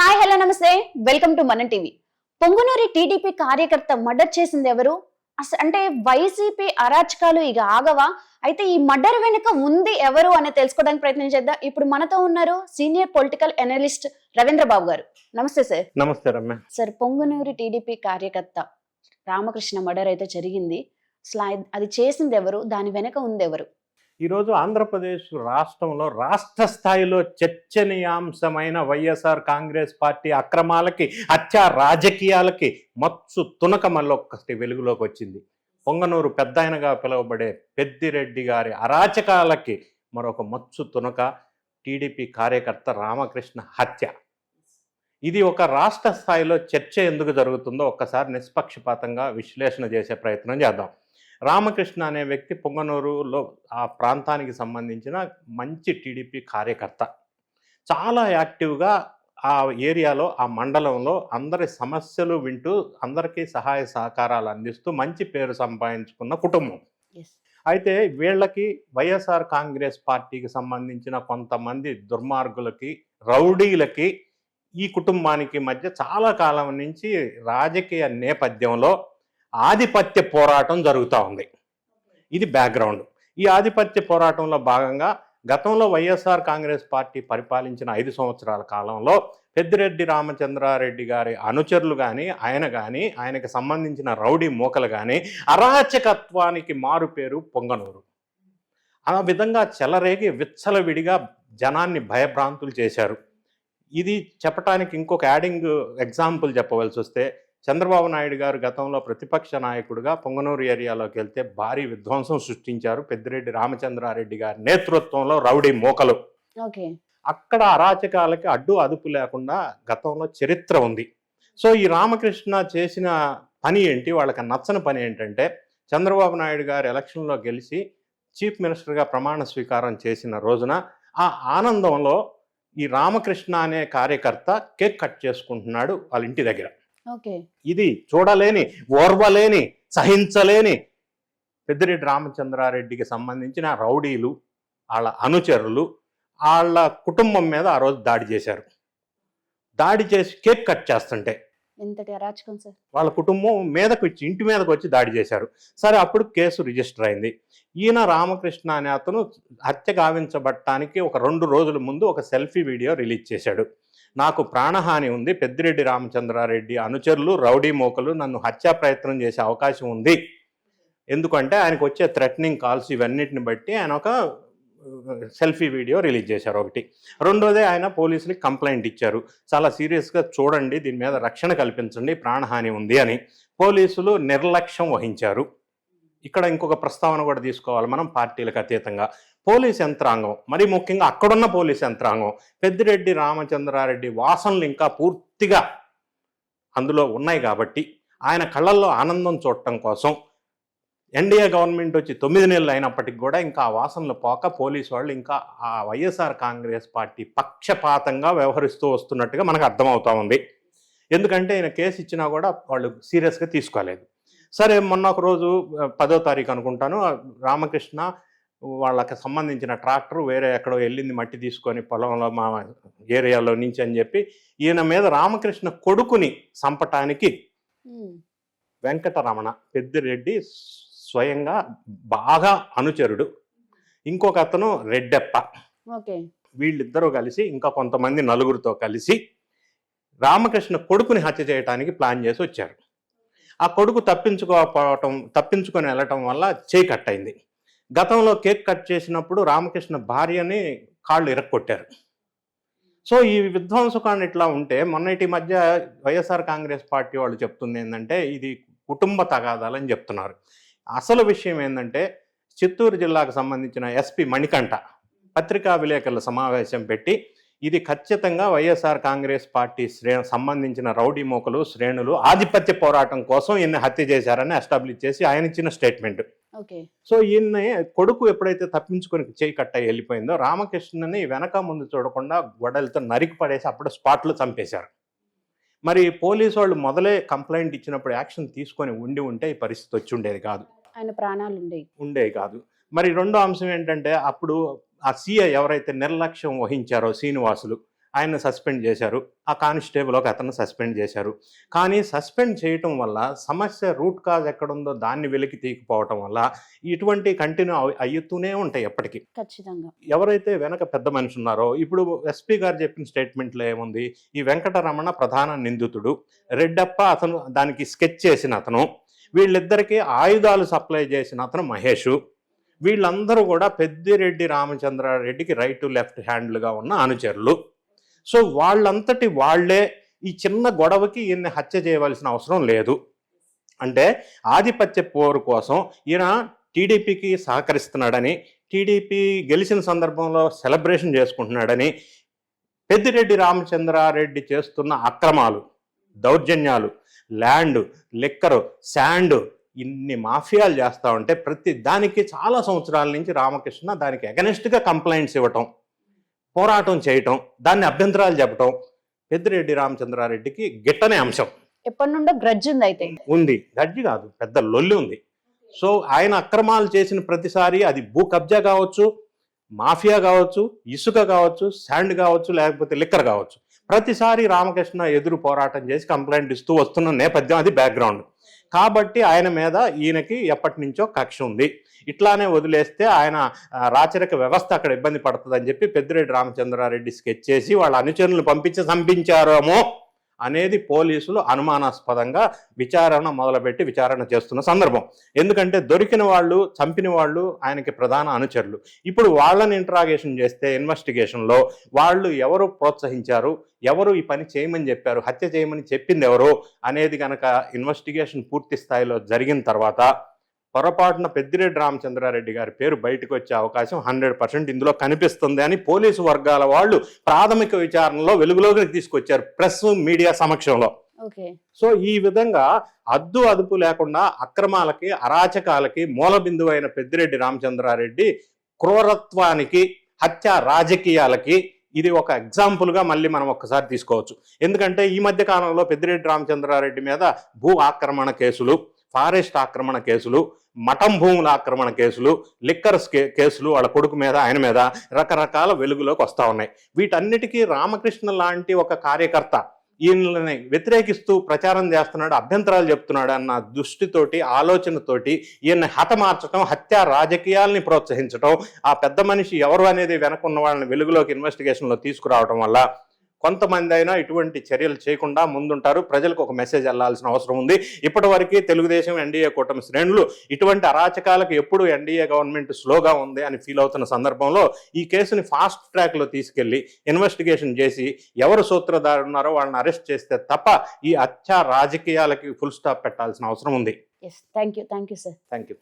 Hi hello నమస్తే. Welcome to మన TV. Pongunuri TDP కార్యకర్త మర్డర్ చేసింది ఎవరు? అస అంటే వైసీపీ అరాచకాలు ఇక ఆగవా? అయితే ఈ మర్డర్ వెనుక ఉంది ఎవరు అని తెలుసుకోవడానికి ప్రయత్నం చేద్దాం. ఇప్పుడు మనతో ఉన్నారు senior political analyst Ravindra Babu గారు. నమస్తే సార్. నమస్తే రమ్య. సార్ పొంగునూరి టీడీపీ కార్యకర్త రామకృష్ణ మర్డర్ అయితే జరిగింది. అసలు అది చేసింది ఎవరు? దాని వెనక ఉంది ఎవరు? ఈరోజు ఆంధ్రప్రదేశ్ రాష్ట్రంలో రాష్ట్ర స్థాయిలో చర్చనీయాంశమైన వైఎస్ఆర్ కాంగ్రెస్ పార్టీ అక్రమాలకి హత్యా రాజకీయాలకి మత్సు తునక మళ్ళొక్కటి వెలుగులోకి వచ్చింది. పొంగనూరు పెద్దాయనగా పిలువబడే పెద్దిరెడ్డి గారి అరాచకాలకి మరొక మత్సు తునక టీడీపీ కార్యకర్త రామకృష్ణ హత్య. ఇది ఒక రాష్ట్ర స్థాయిలో చర్చ ఎందుకు జరుగుతుందో ఒక్కసారి నిష్పక్షపాతంగా విశ్లేషణ చేసే ప్రయత్నం చేద్దాం. రామకృష్ణ అనే వ్యక్తి పొంగనూరులో ఆ ప్రాంతానికి సంబంధించిన మంచి టీడీపీ కార్యకర్త. చాలా యాక్టివ్గా ఆ ఏరియాలో ఆ మండలంలో అందరి సమస్యలు వింటూ అందరికీ సహాయ సహకారాలు అందిస్తూ మంచి పేరు సంపాదించుకున్న కుటుంబం. అయితే వీళ్ళకి వైఎస్ఆర్ కాంగ్రెస్ పార్టీకి సంబంధించిన కొంతమంది దుర్మార్గులకి రౌడీలకి ఈ కుటుంబానికి మధ్య చాలా కాలం నుంచి రాజకీయ నేపథ్యంలో ఆధిపత్య పోరాటం జరుగుతూ ఉంది. ఇది బ్యాక్గ్రౌండ్ ఈ ఆధిపత్య పోరాటంలో భాగంగా గతంలో వైఎస్ఆర్ కాంగ్రెస్ పార్టీ పరిపాలించిన ఐదు సంవత్సరాల కాలంలో పెద్దిరెడ్డి రామచంద్రారెడ్డి గారి అనుచరులు కానీ ఆయన కానీ ఆయనకు సంబంధించిన రౌడీ మూకలు కానీ అరాచకత్వానికి మారుపేరు పొంగనూరు. ఆ విధంగా చెలరేగి విచ్చలవిడిగా జనాన్ని భయభ్రాంతులు చేశారు. ఇది చెప్పటానికి ఇంకొక యాడింగ్ ఎగ్జాంపుల్ చెప్పవలసి వస్తే చంద్రబాబు నాయుడు గారు గతంలో ప్రతిపక్ష నాయకుడిగా పొంగనూరు ఏరియాలోకి వెళ్తే భారీ విధ్వంసం సృష్టించారు పెద్దిరెడ్డి రామచంద్రారెడ్డి గారి నేతృత్వంలో రౌడీ మోకలు. అక్కడ అరాచకాలకి అడ్డు అదుపు లేకుండా గతంలో చరిత్ర ఉంది. సో ఈ రామకృష్ణ చేసిన పని ఏంటి? వాళ్ళకి నచ్చని పని ఏంటంటే చంద్రబాబు నాయుడు గారు ఎలక్షన్లో గెలిచి చీఫ్ మినిస్టర్గా ప్రమాణ స్వీకారం చేసిన రోజున ఆ ఆనందంలో ఈ రామకృష్ణ అనే కార్యకర్త కేక్ కట్ చేసుకుంటున్నాడు వాళ్ళ ఇంటి దగ్గర. ఇది చూడలేని ఓర్వలేని సహించలేని పెద్దిరెడ్డి రామచంద్రారెడ్డికి సంబంధించిన రౌడీలు వాళ్ళ అనుచరులు వాళ్ళ కుటుంబం మీద ఆ రోజు దాడి చేశారు. దాడి చేసి కేక్ కట్ చేస్తుంటే ఎంతటి అరాచకం సార్. వాళ్ళ కుటుంబం మీదకు వచ్చి ఇంటి మీదకు వచ్చి దాడి చేశారు. సరే అప్పుడు కేసు రిజిస్టర్ అయింది. ఈయన రామకృష్ణ అనే అతను హత్య గావించబట్టానికి ఒక రెండు రోజుల ముందు ఒక సెల్ఫీ వీడియో రిలీజ్ చేశాడు. నాకు ప్రాణహాని ఉంది. పెద్దిరెడ్డి రామచంద్రారెడ్డి అనుచరులు రౌడీ మోకలు నన్ను హత్యా ప్రయత్నం చేసే అవకాశం ఉంది. ఎందుకంటే ఆయనకు వచ్చే థ్రెటనింగ్ కాల్స్ ఇవన్నిటిని బట్టి ఆయన ఒక సెల్ఫీ వీడియో రిలీజ్ చేశారు ఒకటి. రెండోదే ఆయన పోలీసులకి కంప్లైంట్ ఇచ్చారు. చాలా సీరియస్గా చూడండి దీని మీద రక్షణ కల్పించండి ప్రాణహాని ఉంది అని పోలీసులు నిర్లక్ష్యం వహించారు. ఇక్కడ ఇంకొక ప్రస్తావన కూడా తీసుకోవాలి మనం పార్టీలకు అతీతంగా. పోలీస్ యంత్రాంగం మరి ముఖ్యంగా అక్కడున్న పోలీస్ యంత్రాంగం పెద్దిరెడ్డి రామచంద్రారెడ్డి వాసనలు ఇంకా పూర్తిగా అందులో ఉన్నాయి కాబట్టి ఆయన కళ్ళల్లో ఆనందం చూడటం కోసం ఎన్డీఏ గవర్నమెంట్ వచ్చి తొమ్మిది నెలలు అయినప్పటికి కూడా ఇంకా ఆ వాసనలు పోక పోలీసు వాళ్ళు ఇంకా ఆ వైఎస్ఆర్ కాంగ్రెస్ పార్టీ పక్షపాతంగా వ్యవహరిస్తూ వస్తున్నట్టుగా మనకు అర్థమవుతా ఉంది. ఎందుకంటే ఆయన కేసు ఇచ్చినా కూడా వాళ్ళు సీరియస్గా తీసుకోలేదు. సరే మొన్న ఒక రోజు పదో తారీఖు అనుకుంటాను రామకృష్ణ వాళ్ళకి సంబంధించిన ట్రాక్టర్ వేరే ఎక్కడో వెళ్ళింది మట్టి తీసుకొని పొలంలో మా ఏరియాలో నుంచి అని చెప్పి ఈయన మీద రామకృష్ణ కొడుకుని చంపటానికి వెంకటరమణ పెద్దిరెడ్డి స్వయంగా బాగా అనుచరుడు. ఇంకొక అతను రెడ్డెప్ప. వీళ్ళిద్దరూ కలిసి ఇంకా కొంతమంది నలుగురితో కలిసి రామకృష్ణ కొడుకుని హత్య చేయడానికి ప్లాన్ చేసి వచ్చారు. ఆ కొడుకు తప్పించుకోకపోవటం తప్పించుకొని వెళ్ళటం వల్ల చేయి కట్ అయింది గతంలో కేక్ కట్ చేసినప్పుడు రామకృష్ణ భార్యని కాళ్ళు ఇరక్కొట్టారు. సో ఈ విధ్వంసకాండ ఇట్లా ఉంటే మొన్నటి మధ్య వైఎస్ఆర్ కాంగ్రెస్ పార్టీ వాళ్ళు చెప్తుంది ఏంటంటే ఇది కుటుంబ తగాదాలని చెప్తున్నారు. అసలు విషయం ఏంటంటే చిత్తూరు జిల్లాకు సంబంధించిన ఎస్పి మణికంఠ పత్రికా విలేకరుల సమావేశం పెట్టి ఇది ఖచ్చితంగా వైఎస్ఆర్ కాంగ్రెస్ పార్టీ శ్రే సంబంధించిన రౌడీ మోకలు శ్రేణులు ఆధిపత్య పోరాటం కోసం ఈయన హత్య చేశారని ఎస్టాబ్లిష్ చేసి ఆయన ఇచ్చిన స్టేట్మెంట్. ఓకే. సో ఈయన కొడుకు ఎప్పుడైతే తప్పించుకొని చేయి కట్ట వెళ్ళిపోయిందో రామకృష్ణని వెనక ముందు చూడకుండా గొడవలతో నరికి పడేసి అప్పుడు స్పాట్లో చంపేశారు. మరి పోలీసు వాళ్ళు మొదలే కంప్లైంట్ ఇచ్చినప్పుడు యాక్షన్ తీసుకొని ఉండి ఉంటే ఈ పరిస్థితి వచ్చి ఉండేది కాదు. ఆయన ప్రాణాలు ఉండేవి. ఉండేవి కాదు. మరి రెండో అంశం ఏంటంటే అప్పుడు ఆ సీఐ ఎవరైతే నిర్లక్ష్యం వహించారో శ్రీనివాసులు ఆయన సస్పెండ్ చేశారు. ఆ కానిస్టేబుల్ ఒక అతను సస్పెండ్ చేశారు. కానీ సస్పెండ్ చేయటం వల్ల సమస్య రూట్ కాజ్ ఎక్కడుందో దాన్ని వెలికి తీయకపోవటం వల్ల ఇటువంటి కంటిన్యూ అయ్యుతూనే ఉంటాయి ఎప్పటికీ. ఖచ్చితంగా. ఎవరైతే వెనక పెద్ద మనిషి ఉన్నారో ఇప్పుడు ఎస్పీ గారు చెప్పిన స్టేట్మెంట్లో ఏముంది? ఈ వెంకటరమణ ప్రధాన నిందితుడు. రెడ్డప్ప అతను దానికి స్కెచ్ చేసిన అతను. వీళ్ళిద్దరికీ ఆయుధాలు సప్లై చేసిన అతను మహేష్. వీళ్ళందరూ కూడా పెద్దిరెడ్డి రామచంద్రారెడ్డికి రైట్ లెఫ్ట్ హ్యాండ్లుగా ఉన్న అనుచరులు. సో వాళ్ళంతటి వాళ్ళే ఈ చిన్న గొడవకి ఈయన్ని హత్య చేయవలసిన అవసరం లేదు. అంటే ఆధిపత్య పోరు కోసం ఈయన టీడీపీకి సహకరిస్తున్నాడని టీడీపీ గెలిచిన సందర్భంలో సెలబ్రేషన్ చేసుకుంటున్నాడని పెద్దిరెడ్డి రామచంద్రారెడ్డి చేస్తున్న అక్రమాలు దౌర్జన్యాలు ల్యాండ్ లిక్కరు శాండ్ ఇన్ని మాఫియాలు చేస్తూ ఉంటే ప్రతి దానికి చాలా సంవత్సరాల నుంచి రామకృష్ణ దానికి అగనెస్ట్గా కంప్లైంట్స్ ఇవ్వటం పోరాటం చేయటం దాన్ని అభ్యంతరాలు చెప్పటం పెద్దిరెడ్డి రామచంద్రారెడ్డికి గిట్టని అంశం. ఎప్పటి నుండో గ్రడ్జ్ ఉంది అయితే. ఉంది. గడ్డి కాదు పెద్ద లొల్లి ఉంది. సో ఆయన అక్రమాలు చేసిన ప్రతిసారి అది భూ కబ్జా కావచ్చు మాఫియా కావచ్చు ఇసుక కావచ్చు శాండ్ కావచ్చు లేకపోతే లిక్కర్ కావచ్చు. ప్రతిసారి రామకృష్ణ ఎదురు పోరాటం చేసి కంప్లైంట్ ఇస్తూ వస్తున్న నేపథ్యం అది బ్యాక్గ్రౌండ్. కాబట్టి ఆయన మీద ఈయనకి ఎప్పటి నుంచో కక్ష ఉంది. ఇట్లానే వదిలేస్తే ఆయన రాచరిక వ్యవస్థ అక్కడ ఇబ్బంది పడుతుందని చెప్పి పెద్దిరెడ్డి రామచంద్రారెడ్డి స్కెచ్ చేసి వాళ్ళ అనుచరులను పంపించి చంపించారేమో అనేది పోలీసులు అనుమానాస్పదంగా విచారణ మొదలుపెట్టి విచారణ చేస్తున్న సందర్భం. ఎందుకంటే దొరికిన వాళ్ళు చంపిన వాళ్ళు ఆయనకి ప్రధాన అనుచరులు. ఇప్పుడు వాళ్ళని ఇంట్రాగేషన్ చేస్తే ఇన్వెస్టిగేషన్లో వాళ్ళు ఎవరు ప్రోత్సహించారు ఎవరు ఈ పని చేయమని చెప్పారు హత్య చేయమని చెప్పింది ఎవరు అనేది కనుక ఇన్వెస్టిగేషన్ పూర్తి స్థాయిలో జరిగిన తర్వాత పొరపాటున పెద్దిరెడ్డి రామచంద్రారెడ్డి గారి పేరు బయటకు వచ్చే అవకాశం హండ్రెడ్ పర్సెంట్ ఇందులో కనిపిస్తుంది అని పోలీసు వర్గాల వాళ్ళు ప్రాథమిక విచారణలో వెలుగులోకి తీసుకొచ్చారు ప్రెస్ మీడియా సమక్షంలో. సో ఈ విధంగా అద్దు అదుపు లేకుండా అక్రమాలకి అరాచకాలకి మూల బిందువు అయిన పెద్దిరెడ్డి రామచంద్రారెడ్డి క్రూరత్వానికి హత్య రాజకీయాలకి ఇది ఒక ఎగ్జాంపుల్గా మళ్ళీ మనం ఒక్కసారి తీసుకోవచ్చు. ఎందుకంటే ఈ మధ్య కాలంలో పెద్దిరెడ్డి రామచంద్రారెడ్డి మీద భూ ఆక్రమణ కేసులు ఫారెస్ట్ ఆక్రమణ కేసులు మఠం భూముల ఆక్రమణ కేసులు లిక్కర్స్ కే కేసులు వాళ్ళ కొడుకు మీద ఆయన మీద రకరకాల వెలుగులోకి వస్తూ ఉన్నాయి. వీటన్నిటికీ రామకృష్ణ లాంటి ఒక కార్యకర్త ఈయనని వ్యతిరేకిస్తూ ప్రచారం చేస్తున్నాడు అభ్యంతరాలు చెప్తున్నాడు అన్న దృష్టితోటి ఆలోచనతోటి ఈయన్ని హతమార్చడం హత్య రాజకీయాల్ని ప్రోత్సహించడం ఆ పెద్ద మనిషి ఎవరు అనేది వెనకున్న వాళ్ళని వెలుగులోకి ఇన్వెస్టిగేషన్లో తీసుకురావడం వల్ల కొంతమంది అయినా ఇటువంటి చర్యలు చేయకుండా ముందుంటారు. ప్రజలకు ఒక మెసేజ్ వెళ్ళాల్సిన అవసరం ఉంది. ఇప్పటి వరకు తెలుగుదేశం ఎన్డీఏ కూటమి శ్రేణులు ఇటువంటి అరాచకాలకు ఎప్పుడు ఎన్డీఏ గవర్నమెంట్ స్లోగా ఉంది అని ఫీల్ అవుతున్న సందర్భంలో ఈ కేసుని ఫాస్ట్ ట్రాక్లో తీసుకెళ్ళి ఇన్వెస్టిగేషన్ చేసి ఎవరు సూత్రధారు ఉన్నారో వాళ్ళని అరెస్ట్ చేస్తే తప్ప ఈ హత్య రాజకీయాలకి ఫుల్ స్టాప్ పెట్టాల్సిన అవసరం ఉంది. Thank you thank you sir thank you